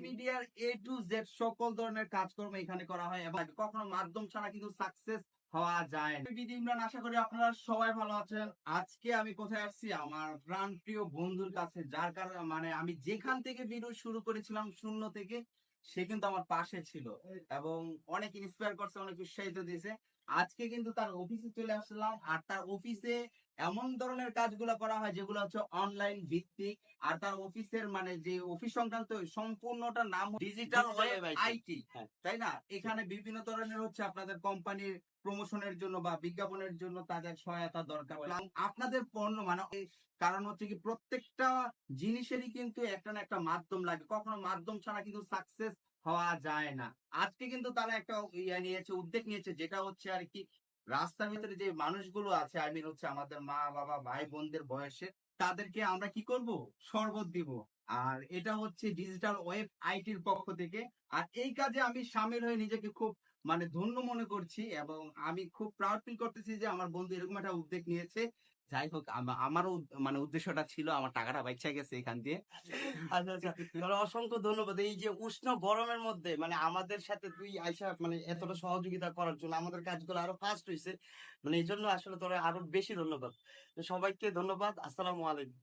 মিডিয়ার এ to Z সকল ধরনের কাজকর্ম এখানে করা হয় এবং কখনো মাধ্যম ছাড়া কিন্তু সাকসেস হওয়া যায় দিদি ইমরান আশা করি আপনারা সবাই ভালো আছেন। আজকে আমি কোথায় আসছি? আমার প্রাণ প্রিয় বন্ধুর কাছে যার কারণে মানে আমি যেখান থেকে ভিডিও শুরু করেছিলাম শূন্য থেকে সে কিন্তু আমার পাশে ছিল এবং অনেক ইন্সপায়ার করছে অনেক উৎসাহিত দিয়েছে। আজকে কিন্তু তার অফিসে চলে আসলাম আর তার অফিসে এমন ধরনের কাজগুলো করা হয় যেগুলো হচ্ছে অনলাইন ভিত্তিক। আর তার অফিসের মানে যে অফিস সংক্রান্ত সম্পূর্ণটা নাম ডিজিটাল আইটি হ্যাঁ। তাই না? এখানে বিভিন্ন ধরনের হচ্ছে আপনাদের কোম্পানির প্রমোশনের জন্য বা বিজ্ঞাপনের জন্য তাদের সহায়তা দরকার। আপনাদের পণ্য মানে কারণ হচ্ছে কি প্রত্যেকটা জিনিসেরই কিন্তু একটা না একটা মাধ্যম লাগে। কখনো মাধ্যম ছাড়া কিন্তু সাকসেস হওয়া যায় না। আজকে কিন্তু তারা একটা ইয়ে নিয়েছে, উদ্যোগ নিয়েছে, যেটা হচ্ছে আর কি রাস্তার ভিতরে যে মানুষগুলো আছে আই মিন হচ্ছে আমাদের মা, বাবা, ভাই, বোনদের বয়সে, তাদেরকে আমরা কি করব? শরবত দিব। আর এটা হচ্ছে ডিজিটাল ওয়েব আইটির পক্ষ থেকে। আর এই কাজে আমি সামিল হয়ে নিজেকে খুব মানে ধন্য মনে করছি এবং আমি খুব প্রাউড ফিল করতেছি যে আমার বন্ধু এরকম একটা উদ্যোগ নিয়েছে। যাই হোক আমারও মানে উদ্দেশ্যটা ছিল আমার টাকাটা বাইচ্ছা গেছে এখান দিয়ে। আচ্ছা আচ্ছা। অসংখ্য ধন্যবাদ। এই যে উষ্ণ গরমের মধ্যে মানে আমাদের সাথে তুই আইসা মানে এতটা সহযোগিতা করার জন্য আমাদের কাজগুলো আরও ফাস্ট হয়েছে মানে এই জন্য আসলে তোরা আরও বেশি ধন্যবাদ। সবাইকে ধন্যবাদ। আসসালামু আলাইকুম।